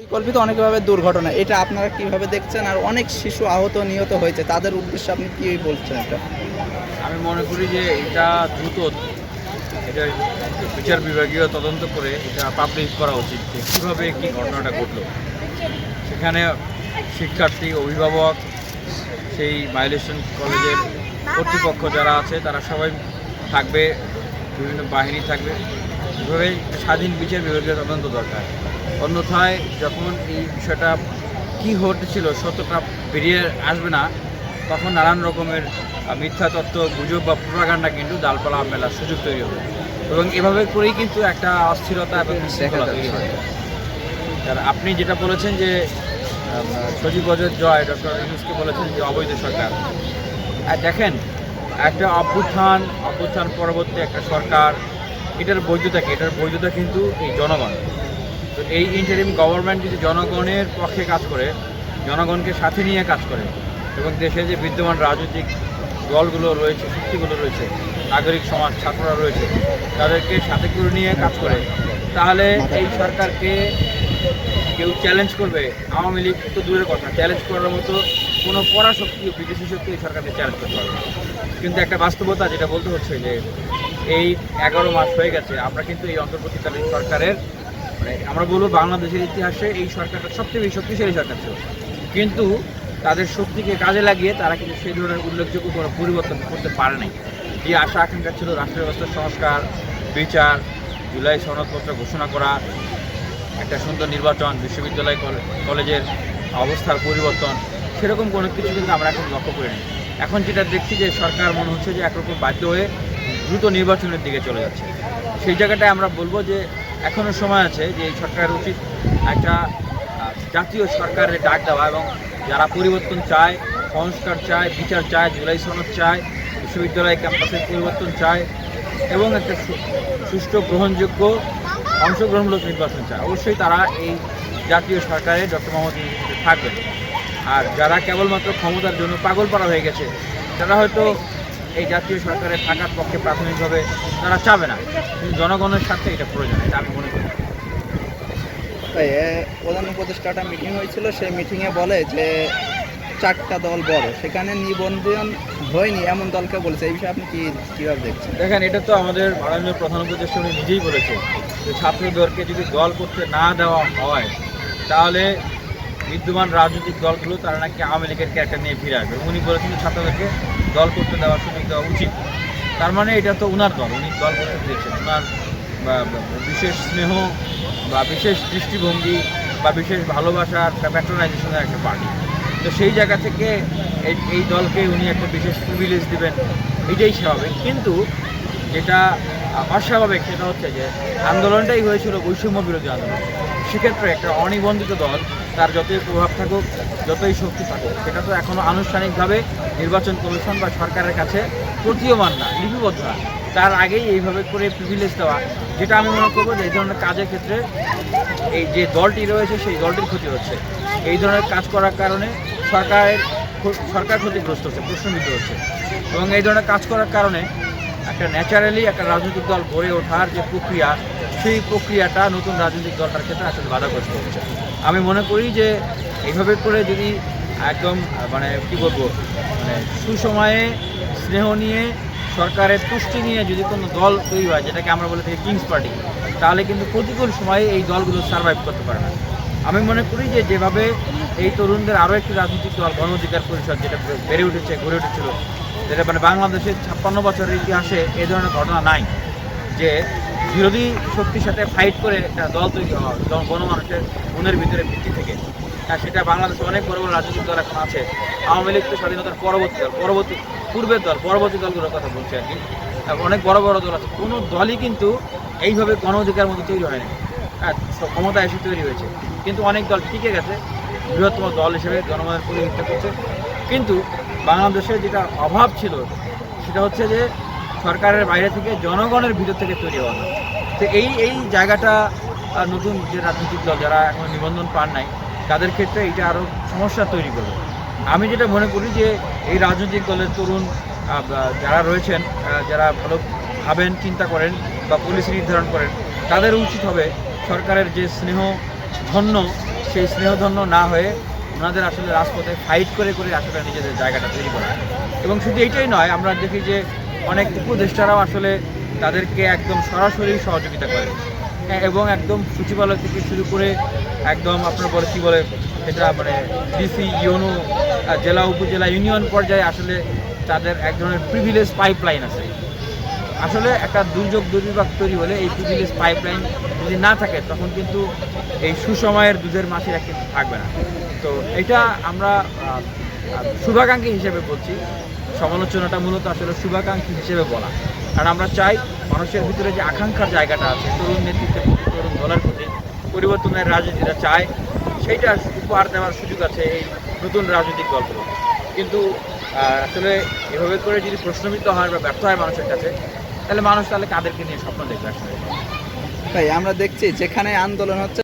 পরিকল্পিত অনেকভাবে দুর্ঘটনা, এটা আপনারা কীভাবে দেখছেন আর অনেক শিশু আহত, নিহত হয়েছে, তাদের উদ্দেশ্যে আপনি কি বলছেন এটা? আমি মনে করি যে এটা দ্রুত, এটা বিচার বিভাগীয় তদন্ত করে এটা পাবলিশ করা উচিত যে কীভাবে কী ঘটনাটা ঘটলো। সেখানে শিক্ষার্থী, অভিভাবক, সেই মাইলেশন কলেজের কর্তৃপক্ষ যারা আছে, তারা সবাই থাকবে, বিভিন্ন বাহিনী থাকবে। এভাবে স্বাধীন বিচার বিভাগীয় তদন্ত দরকার। অন্যথায় যখন এই বিষয়টা কী ঘটেছিল সত্যটা বেরিয়ে আসবে না তখন নানান রকমের মিথ্যা তত্ত্ব গুজব বা প্রোপাগান্ডা কিন্তু ডালপালা মেলার সুযোগ তৈরি হবে। এবং এভাবে করেই কিন্তু একটা অস্থিরতা এবং বিশৃঙ্খলা তৈরি হয় আর আপনি যেটা বলেছেন যে সজীব অজয় জয় ডক্টর ইউনুসকে বলেছেন যে অবৈধ সরকার। আর দেখেন একটা অভ্যুত্থান অভ্যুত্থান পরবর্তী একটা সরকার এটার বৈধতা কি? এটার বৈধতা কিন্তু এই জনগণ। তো এই ইন্টারিম গভর্নমেন্ট যদি জনগণের পক্ষে কাজ করে, জনগণকে সাথে নিয়ে কাজ করে এবং দেশে যে বিদ্যমান রাজনৈতিক দলগুলো রয়েছে, শক্তিগুলো রয়েছে, নাগরিক সমাজ, ছাত্ররা রয়েছে, তাদেরকে সাথে করে নিয়ে কাজ করে, তাহলে এই সরকারকে কেউ চ্যালেঞ্জ করবে? আওয়ামী লীগ তো দূরের কথা চ্যালেঞ্জ করার মতো কোনো পরাশক্তি বিদেশি শক্তি এই সরকারকে চ্যালেঞ্জ করতে পারবে কিন্তু একটা বাস্তবতা যেটা বলতে হচ্ছে যে, এই এগারো মাস হয়ে গেছে, আমরা কিন্তু এই অন্তর্বর্তীকালীন সরকারের মানে আমরা বলব বাংলাদেশের ইতিহাসে এই সরকারটা সবচেয়ে বেশি শক্তিশালী সরকার ছিল। কিন্তু তাদের শক্তিকে কাজে লাগিয়ে তারা কিন্তু সেই ধরনের উল্লেখযোগ্য কোনো পরিবর্তন করতে পারে নাই। যে আশা, আকাঙ্ক্ষা ছিল রাষ্ট্র ব্যবস্থার সংস্কার, বিচার, জুলাই সনদপত্র ঘোষণা করা, একটা সুন্দর নির্বাচন, বিশ্ববিদ্যালয়, কলে- কলেজের অবস্থার পরিবর্তন, সেরকম কোনো কিছু কিন্তু আমরা এখন লক্ষ্য করি করিনি। এখন যেটা দেখছি যে সরকার মনে হচ্ছে যে একরকম বাধ্য হয়ে দ্রুত নির্বাচনের দিকে চলে যাচ্ছে। সেই জায়গাটায় আমরা বলব যে এখনও সময় আছে যে এই সরকারের উচিত একটা জাতীয় সরকারের ডাক দেওয়া এবং যারা পরিবর্তন চায়, সংস্কার চায়, বিচার চায়, জুলাই সনদ চায়, বিশ্ববিদ্যালয় ক্যাম্পাসের পরিবর্তন চায় এবং একটা সুষ্ঠু, গ্রহণযোগ্য, অংশগ্রহণমূলক নির্বাচন চায়, অবশ্যই তারা এই জাতীয় সরকারে ডক্টর মোহাম্মদ থাকবেন। আর যারা কেবলমাত্র ক্ষমতার জন্য পাগল পাড়া হয়ে গেছে, তারা হয়তো এই জাতীয় সরকারে থাকার পক্ষে প্রাথমিকভাবে তারা চাবে না। কিন্তু জনগণের স্বার্থে এটা প্রয়োজন এটা আমি মনে করি। প্রধান উপদেষ্টাটা মিটিং হয়েছিল সেই মিটিংয়ে বলে যে চারটা দল বড় সেখানে নিবন্ধন হয়নি এমন দলকে বলেছে। এই বিষয়ে আপনি কি কীভাবে দেখছেন? দেখেন এটা তো আমাদের মাননীয় প্রধান উপদেষ্টা উনি নিজেই বলেছে যে ছাত্রদেরকে যদি দল করতে না দেওয়া হয় তাহলে বিদ্যমান রাজনৈতিক দলগুলো তারা নাকি আওয়ামী লীগের ক্যারেক্টার নিয়ে ফিরে আসবে। উনি বলেছেন ছাত্রদেরকে দল করতে দেওয়ার সুযোগ দেওয়া উচিত। তার মানে এটা তো উনার দল, উনি দল করতে দিয়েছেন বা- বিশেষ স্নেহ বা বিশেষ দৃষ্টিভঙ্গি বা বিশেষ ভালোবাসার প্যাট্রোনাইজেশনের একটা পার্টি তো সেই জায়গা থেকে এই দলকে উনি একটা বিশেষ প্রিভিলেজ দিবেন, এটাই স্বাভাবিক। কিন্তু যেটা অস্বাভাবিক সেটা হচ্ছে যে আন্দোলনটাই হয়েছিল বৈষম্য বিরোধী আন্দোলন। সেক্ষেত্রে একটা অনিবন্ধিত দল, তার যতই প্রভাব থাকুক, যতই শক্তি থাকুক, সেটা তো এখনও আনুষ্ঠানিকভাবে নির্বাচন কমিশন বা সরকারের কাছে প্রতীয়মান না, লিপিবদ্ধ না। তার আগেই এইভাবে করে প্রিভিলেজ দেওয়া, যেটা আমি মনে করব যে এই ধরনের কাজের ক্ষেত্রে এই যে দলটি রয়েছে, সেই দলটির ক্ষতি হচ্ছে। এই ধরনের কাজ করার কারণে সরকারের সরকার ক্ষতিগ্রস্ত হচ্ছে, প্রশ্নবিদ্ধ হচ্ছে। এবং এই ধরনের কাজ করার কারণে একটা ন্যাচারালি একটা রাজনৈতিক দল গড়ে ওঠার যে প্রক্রিয়া সেই প্রক্রিয়াটা নতুন রাজনৈতিক দলটার ক্ষেত্রে আসলে বাধাগ্রস্ত হচ্ছে আমি মনে করি যে এইভাবে করে যদি একদম মানে কি বলব মানে সুসময়ে স্নেহ নিয়ে, সরকারের তুষ্টি নিয়ে যদি কোনো দল তৈরি হয়, যেটাকে আমরা বলে থাকি কিংস পার্টি তাহলে কিন্তু প্রতিকূল সময়ে এই দলগুলো সার্ভাইভ করতে পারে না। আমি মনে করি যে যেভাবে এই তরুণদের আরও একটি রাজনৈতিক দল গণ অধিকার পরিষদ যেটা বেড়ে উঠেছে, গড়ে উঠেছিল, যেটা মানে বাংলাদেশের ছাপ্পান্ন বছরের ইতিহাসে এই ধরনের ঘটনা নাই, যে বিরোধী শক্তির সাথে ফাইট করে একটা দল তৈরি হওয়া গণমানুষের মনের ভিতরে ভিত্তি থেকে। হ্যাঁ সেটা বাংলাদেশে অনেক বড় বড় রাজনৈতিক দল এখন আছে। আওয়ামী লীগ তো স্বাধীনতার পরবর্তী দল, পরবর্তী, পূর্বের দল, পরবর্তী দলগুলোর কথা বলছি আর কি। অনেক বড় বড় দল আছে। কোনো দলই কিন্তু এইভাবে গণ অধিকার মতো তৈরি হয়নি হ্যাঁ স- ক্ষমতা এসে তৈরি হয়েছে। কিন্তু অনেক দল টিকে গেছে। বৃহত্তম দল হিসেবে জনগণের প্রতিনিধিত্ব করছে। কিন্তু বাংলাদেশে যেটা অভাব ছিল, সেটা হচ্ছে যে সরকারের বাইরে থেকে জনগণের ভিতর থেকে তৈরি হওয়া তো এই এই জায়গাটা নতুন যে রাজনৈতিক দল যারা এখন নিবন্ধন পান নাই, তাদের ক্ষেত্রে এটা আরও সমস্যা তৈরি করবে। আমি যেটা মনে করি যে এই রাজনৈতিক দলের তরুণ যারা রয়েছেন যারা ভালো ভাবেন, চিন্তা করেন বা পলিসি নির্ধারণ করেন, তাদের উচিত হবে সরকারের যে স্নেহ ধন্য, সেই স্নেহধন্য না হয়ে ওনাদের আসলে রাজপথে ফাইট করে করে আসলে নিজেদের জায়গাটা তৈরি করা। এবং শুধু এইটাই নয়, আমরা দেখি যে অনেক উপদেষ্টারাও আসলে তাদেরকে একদম সরাসরি সহযোগিতা করে। এবং একদম সচিবালয় থেকে শুরু করে একদম আপনার বলে কী বলে এটা মানে ডিসি ইউনো জেলা, উপজেলা, ইউনিয়ন পর্যায়ে আসলে তাদের এক ধরনের প্রিভিলেজ পাইপলাইন আছে। আসলে একটা দুর্যোগ দুর্বিপাক তৈরি হলে এই প্রিভিলেজ পাইপলাইন যদি না থাকে, তখন কিন্তু এই সুসময়ের দুধের মাসিরা কিন্তু থাকবে না। তো এটা আমরা শুভাকাঙ্ক্ষী হিসেবে বলছি। সমালোচনাটা মূলত আসলে শুভাকাঙ্ক্ষী হিসেবে বলা। কারণ আমরা চাই মানুষের ভিতরে যে আকাঙ্ক্ষার জায়গাটা আছে, তরুণ নেতৃত্বের প্রতি তরুণ দলের প্রতি পরিবর্তনের রাজনীতিটা চায়, সেইটা উপহার দেওয়ার সুযোগ আছে এই নতুন রাজনৈতিক দলগুলো কিন্তু আসলে এভাবে করে যদি প্রশ্নবিদ্ধ হয় বা ব্যর্থ হয় মানুষের কাছে, তাহলে মানুষ তাহলে কাদেরকে নিয়ে স্বপ্ন দেখবে আসলে? তাই আমরা দেখছি যেখানে আন্দোলন হচ্ছে